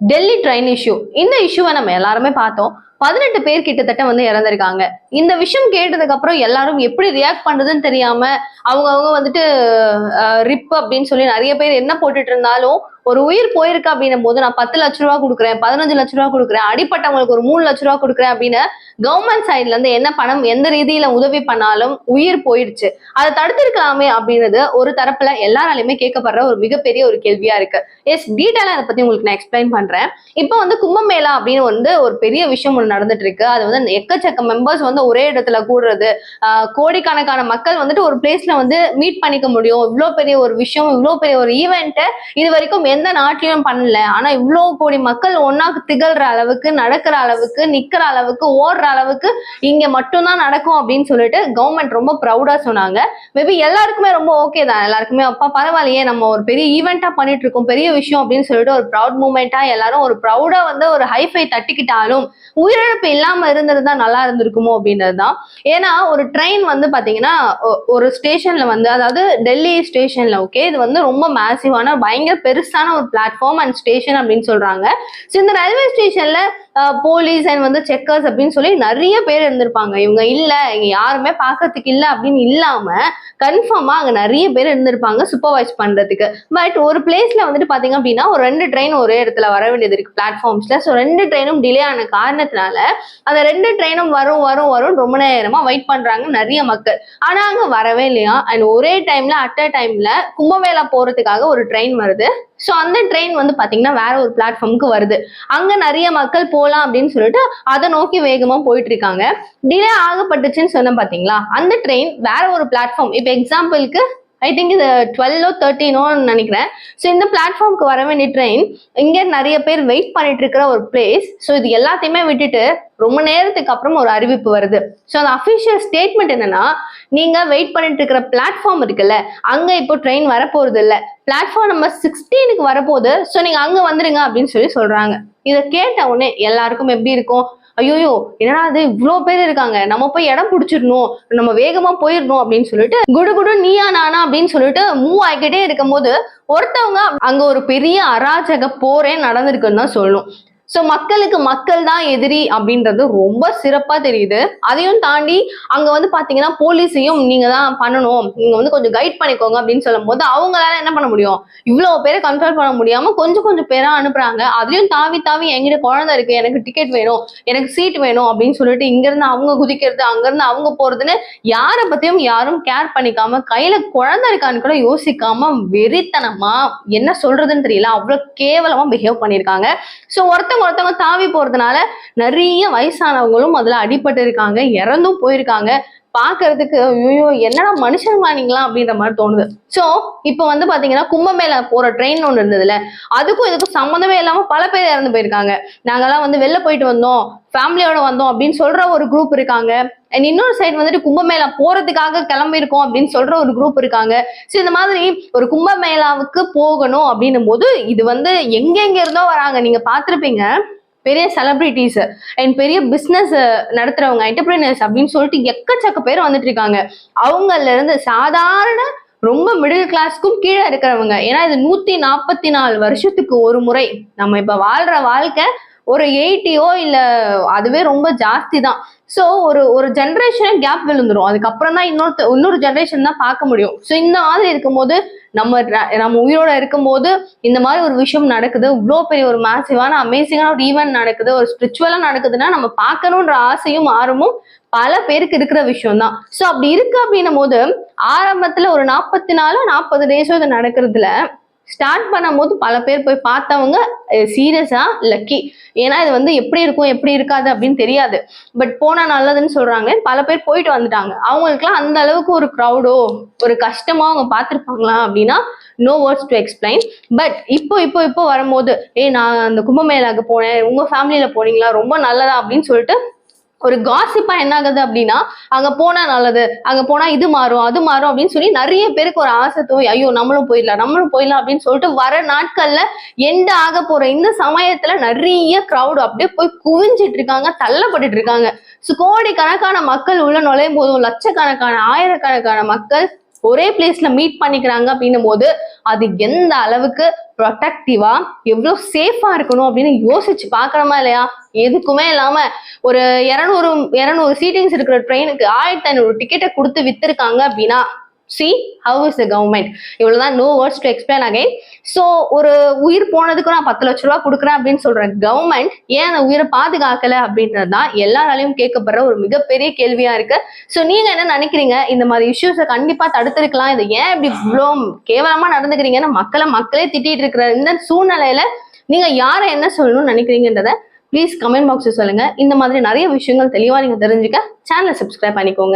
Delhi train issue இந்த இஷ்யூவை நம்ம எல்லாருமே பார்த்தோம். பதினெட்டு பேர் கிட்டத்தட்ட வந்து இறந்திருக்காங்க. இந்த விஷயம் கேட்டதுக்கு அப்புறம் எல்லாரும் எப்படி ரியாக்ட் பண்றதுன்னு தெரியாம அவங்க அவங்க வந்துட்டு ரிப் அப்படின்னு சொல்லி நிறைய பேர் என்ன போட்டுட்டு இருந்தாலும் ஒரு உயிர் போயிருக்கு அப்படின்னும் போது நான் பத்து லட்ச ரூபா கொடுக்குறேன் பதினஞ்சு லட்ச ரூபா கொடுக்குறேன் அடிப்பட்டவங்களுக்கு ஒரு மூணு லட்ச ரூபா கொடுக்குறேன் அப்படின்னு கவர்மெண்ட் சைட்ல இருந்து என்ன பணம் எந்த ரீதியில உதவி பண்ணாலும் உயிர் போயிடுச்சு. அதை தடுத்திருக்கலாமே அப்படின்றது ஒரு தரப்புல எல்லாராலையுமே கேட்கப்படுற ஒரு மிகப்பெரிய ஒரு கேள்வியா இருக்கு. எஸ் டீட்டெயிலா அதை பத்தி உங்களுக்கு நான் எக்ஸ்பிளைன் பண்றேன். இப்போ வந்து கும்பமேளா அப்படின்னு வந்து ஒரு பெரிய விஷயம் ஒன்று நடந்துட்டு இருக்கு. அது வந்து எக்கச்சக்க மெம்பர்ஸ் வந்து ஒரே இடத்துல கூடுறது கோடிக்கணக்கான மக்கள் வந்துட்டு ஒரு பிளேஸ்ல வந்து மீட் பண்ணிக்க முடியும். இவ்வளோ பெரிய ஒரு விஷயம் இவ்வளோ பெரிய ஒரு ஈவெண்ட்டை இது வரைக்கும் எந்த நாட்டிலும் பண்ணல. ஆனா இவ்வளோ கோடி மக்கள் ஒன்னா திகழ்ற அளவுக்கு நடக்கிற அளவுக்கு நிக்கிற அளவுக்கு ஓடுற அளவுக்கு இங்க மட்டும்தான் நடக்கும் அப்படின்னு சொல்லிட்டு கவர்மெண்ட் ரொம்ப ப்ரௌடா சொன்னாங்க. மேபி எல்லாருக்குமே ரொம்ப ஓகே தான். எல்லாருக்குமே அப்பா பரவாயில்லையே நம்ம ஒரு பெரிய ஈவெண்ட்டா பண்ணிட்டு இருக்கோம் பெரிய விஷயம் அப்படின்னு சொல்லிட்டு ஒரு ப்ரௌட் மூமெண்டா எல்லாரும் ஒரு ப்ரௌடா வந்து ஒரு ஹைஃபை தட்டிக்கிட்டாலும் உயிரிழப்பு இல்லாம இருந்திருந்தா நல்லா இருந்திருக்குமோ அப்படின்றது தான். ஏன்னா ஒரு ட்ரெயின் வந்து பாத்தீங்கன்னா ஒரு ஸ்டேஷன்ல வந்து அதாவது டெல்லி ஸ்டேஷன்ல ஓகே இது வந்து ரொம்ப மேசிவான பயங்கர பெருசான ஒரு பிளாட்ஃபார்ம் அண்ட் ஸ்டேஷன் அப்படின்னு சொல்றாங்க. ஸோ இந்த ரயில்வே ஸ்டேஷன்ல போலீஸ் அண்ட் வந்து செக்கர்ஸ் அப்படின்னு சொல்லி நிறைய பேர் இருந்திருப்பாங்க. இவங்க இல்லை இங்க யாருமே பார்க்கறதுக்கு இல்லை அப்படின்னு இல்லாம கன்ஃபார்மா அங்க நிறைய பேர் இருந்திருப்பாங்க சூப்பர்வைஸ் பண்றதுக்கு. பட் ஒரு பிளேஸ்ல வந்துட்டு பாத்தீங்க அப்படின்னா ஒரு ரெண்டு ட்ரெயின் ஒரே இடத்துல வர வேண்டியது இருக்கு பிளாட்ஃபார்ம்ஸ்ல ஸோ ரெண்டு ட்ரெயினும் டிலே ஆன காரணத்தினால அந்த ரெண்டு ட்ரெயினும் வரும் வரும் வரும் ரொம்ப நேரமா வெயிட் பண்றாங்க நிறைய மக்கள். ஆனா அங்க வரவே இல்லையா? அண்ட் ஒரே டைம்ல அட் அ டைம்ல கும்பமேளா போறதுக்காக ஒரு ட்ரெயின் வருது. ஸோ அந்த ட்ரெயின் வந்து பார்த்தீங்கன்னா வேற ஒரு பிளாட்ஃபார்முக்கு வருது. அங்க நிறைய மக்கள் போகலாம் அப்படின்னு சொல்லிட்டு அதை நோக்கி வேகமாக போயிட்டு இருக்காங்க டிலே ஆகப்பட்டுச்சுன்னு சொன்ன பாத்தீங்களா? அந்த ட்ரெயின் வேற ஒரு பிளாட்ஃபார்ம் இப்போ எக்ஸாம்பிளுக்கு ஐ திங்க் இது டுவெல்லோ தேர்ட்டீனோன்னு நினைக்கிறேன். ஸோ இந்த பிளாட்ஃபார்முக்கு வர வேண்டிய ட்ரெயின் இங்கே நிறைய பேர் வெயிட் பண்ணிட்டு இருக்கிற ஒரு பிளேஸ் ஸோ இது எல்லாத்தையுமே விட்டுட்டு ரொம்ப நேரத்துக்கு அப்புறம் ஒரு அறிவிப்பு வருது. ஸோ அந்த அஃபிஷியல் ஸ்டேட்மெண்ட் என்னன்னா நீங்க வெயிட் பண்ணிட்டு இருக்கிற பிளாட்ஃபார்ம் இருக்குல்ல அங்க இப்போ ட்ரெயின் வரப்போறது இல்லை. பிளாட்ஃபார்ம் நம்பர் சிக்ஸ்டீனுக்கு வரப்போகுது. ஸோ நீங்க அங்க வந்துருங்க அப்படின்னு சொல்லி சொல்றாங்க. இதை கேட்ட உடனே எல்லாருக்கும் எப்படி இருக்கும்? ஐயோயோ என்னடா அது இவ்வளோ பேர் இருக்காங்க. நம்ம போய் இடம் பிடிச்சிடணும். நம்ம வேகமா போயிடணும் அப்படின்னு சொல்லிட்டு குடு குடு நீயா நானா அப்படின்னு சொல்லிட்டு மூவ் ஆகிக்கிட்டே இருக்கும்போது ஒருத்தவங்க அங்க ஒரு பெரிய அராஜக போரே நடந்திருக்குன்னு தான் சொல்லணும். ஸோ மக்களுக்கு மக்கள் தான் எதிரி அப்படின்றது ரொம்ப சிறப்பா தெரியுது. அதையும் தாண்டி அங்க வந்து பாத்தீங்கன்னா போலீஸையும் நீங்க தான் பண்ணணும். நீங்க வந்து கொஞ்சம் கைட் பண்ணிக்கோங்க அப்படின்னு சொல்லும் போது அவங்களால என்ன பண்ண முடியும்? இவ்வளவு பேரை கண்ட்ரோல் பண்ண முடியாம கொஞ்சம் கொஞ்சம் பேரா அனுப்புறாங்க. அதையும் தாவி தாவி எங்கிட்ட குழந்தை இருக்கு. எனக்கு டிக்கெட் வேணும். எனக்கு சீட் வேணும். அப்படின்னு சொல்லிட்டு இங்க இருந்து அவங்க குதிக்கிறது அங்க இருந்து அவங்க போறதுன்னு யாரை பத்தியும் யாரும் கேர் பண்ணிக்காம கையில குழந்தை இருக்கான்னு கூட யோசிக்காம வெறித்தனமா என்ன சொல்றதுன்னு தெரியல. அவ்வளவு கேவலமா பிஹேவ் பண்ணிருக்காங்க ஸோ ஒருத்தவங்க ஒருத்தவங்க தாவி போறதுனால நிறைய வயசானவங்களும் அதுல அடிபட்டு இருக்காங்க இறந்தும் போயிருக்காங்க. பாக்குறதுக்கு ஐயோ என்னடா மனுஷங்களா நீங்களா அப்படின்ற மாதிரி தோணுது. சோ இப்போ வந்து பாத்தீங்கன்னா கும்பமேளா போற ட்ரெயின் ஒன்று இருந்ததுல அதுக்கும் இதுக்கும் சம்மந்தமே இல்லாம பல பேர் இறந்து போயிருக்காங்க. நாங்கெல்லாம் வந்து வெளில போயிட்டு வந்தோம் ஃபேமிலியோட வந்தோம் அப்படின்னு சொல்ற ஒரு குரூப் இருக்காங்க. அண்ட் இன்னொரு சைடு வந்துட்டு கும்பமேளா போறதுக்காக கிளம்பியிருக்கோம் அப்படின்னு சொல்ற ஒரு குரூப் இருக்காங்க. ஸோ இந்த மாதிரி ஒரு கும்பமேளாவுக்கு போகணும் அப்படின்னும் போது இது வந்து எங்கெங்க இருந்தோ வராங்க. நீங்க பாத்திருப்பீங்க பெரிய செலிபிரிட்டிஸ் அண்ட் பெரிய பிஸ்னஸ் நடத்துறவங்க என்டர்பிரினர்ஸ் அப்படின்னு சொல்லிட்டு எக்கச்சக்க பேர் வந்துட்டு இருக்காங்க. அவங்கல இருந்து சாதாரண ரொம்ப மிடில் கிளாஸ்க்கும் கீழே இருக்கிறவங்க. ஏன்னா இது நூத்தி நாற்பத்தி நாலு வருஷத்துக்கு ஒரு முறை. நம்ம இப்ப வாழ்ற வாழ்க்கை ஒரு எயிட்டியோ இல்லை அதுவே ரொம்ப ஜாஸ்தி தான் ஸோ ஒரு ஒரு ஜென்ரேஷனே கேப் விழுந்துடும் அதுக்கப்புறம் தான் இன்னொரு இன்னொரு ஜென்ரேஷன் தான் பார்க்க முடியும். ஸோ இந்த மாதிரி இருக்கும்போது நம்ம நம்ம உயிரோட இருக்கும்போது இந்த மாதிரி ஒரு விஷயம் நடக்குது. இவ்வளோ பெரிய ஒரு மேசிவான அமேசிங்கான ஒரு ஈவெண்ட் நடக்குது. ஒரு ஸ்பிரிச்சுவலாக நடக்குதுன்னா நம்ம பார்க்கணுன்ற ஆசையும் ஆர்வமும் பல பேருக்கு இருக்கிற விஷயம் தான் ஸோ அப்படி இருக்கு அப்படின்னும் போது ஆரம்பத்தில் ஒரு நாற்பத்தி நாலோ நாற்பது டேஸோ இது நடக்கிறதுல ஸ்டார்ட் பண்ணும்போது பல பேர் போய் பார்த்தவங்க சீரியஸா லக்கி ஏன்னா இது வந்து எப்படி இருக்கும் எப்படி இருக்காது அப்படின்னு தெரியாது. பட் போனா நல்லதுன்னு சொல்றாங்க. பல பேர் போயிட்டு வந்துட்டாங்க. அவங்களுக்குலாம் அந்த அளவுக்கு ஒரு க்ரௌடோ ஒரு கஷ்டமா அவங்க பார்த்துருப்பாங்களா அப்படின்னா no words to explain but இப்போ இப்போ இப்போ வரும்போது ஏய் நான் அந்த கும்பமேளாக்கு போனேன். உங்க ஃபேமிலியில போனீங்களா? ரொம்ப நல்லதா? அப்படின்னு சொல்லிட்டு ஒரு காசிப்பா என்ன ஆகுது அப்படின்னா அங்க போனா நல்லது அங்க போனா இது மாறும் அது மாறும் அப்படின்னு சொல்லி நிறைய பேருக்கு ஒரு ஆசை தோய் ஐயோ நம்மளும் போயிடலாம் நம்மளும் போயிடலாம் அப்படின்னு சொல்லிட்டு வர நாட்கள்ல எண்ட் ஆக போற இந்த சமயத்துல நிறைய crowd அப்படியே போய் குவிஞ்சிட்டு இருக்காங்க தள்ளப்பட்டுட்டு இருக்காங்க. ஸோ கோடி கணக்கான மக்கள் உள்ள நுழையும் போதும் லட்சக்கணக்கான ஆயிரக்கணக்கான மக்கள் ஒரே பிளேஸ்ல மீட் பண்ணிக்கிறாங்க அப்படின்னும் போது அது எந்த அளவுக்கு ப்ரொடக்டிவா எவ்வளவு சேஃபா இருக்கணும் அப்படின்னு யோசிச்சு பாக்குறோமா இல்லையா? எதுக்குமே இல்லாம ஒரு இரநூறு இரநூறு சீட்டிங்ஸ் இருக்கிற ட்ரெயினுக்கு ஆயிரத்தி ஐநூறு டிக்கெட்டை கொடுத்து வித்திருக்காங்க அப்படின்னா see how is the government இவ்வளவுதான் no words to explain again so ஒரு உயிர் போனதுக்கு நான் பத்து லட்ச ரூபா கொடுக்குறேன் அப்படின்னு சொல்ற கவர்மெண்ட் ஏன் அந்த உயிரை பாதுகாக்கல அப்படின்றது தான் எல்லாராலையும் கேட்கப்படுற ஒரு மிகப்பெரிய கேள்வியா இருக்கு. ஸோ நீங்க என்ன நினைக்கிறீங்க? இந்த மாதிரி இஷ்யூஸை கண்டிப்பா தடுத்திருக்கலாம். இதை ஏன் இப்படி இவ்வளோ கேவலமா நடந்துக்கிறீங்கன்னு மக்களை மக்களே திட்டிட்டு இருக்கிற இந்த சூழ்நிலையில நீங்க யாரை என்ன சொல்லணும்னு நினைக்கிறீங்கன்றத ப்ளீஸ் கமெண்ட் பாக்ஸில் சொல்லுங்க. இந்த மாதிரி நிறைய விஷயங்கள் தெளிவா நீங்க தெரிஞ்சுக்க. சேனலை சப்ஸ்கிரைப் பண்ணிக்கோங்க.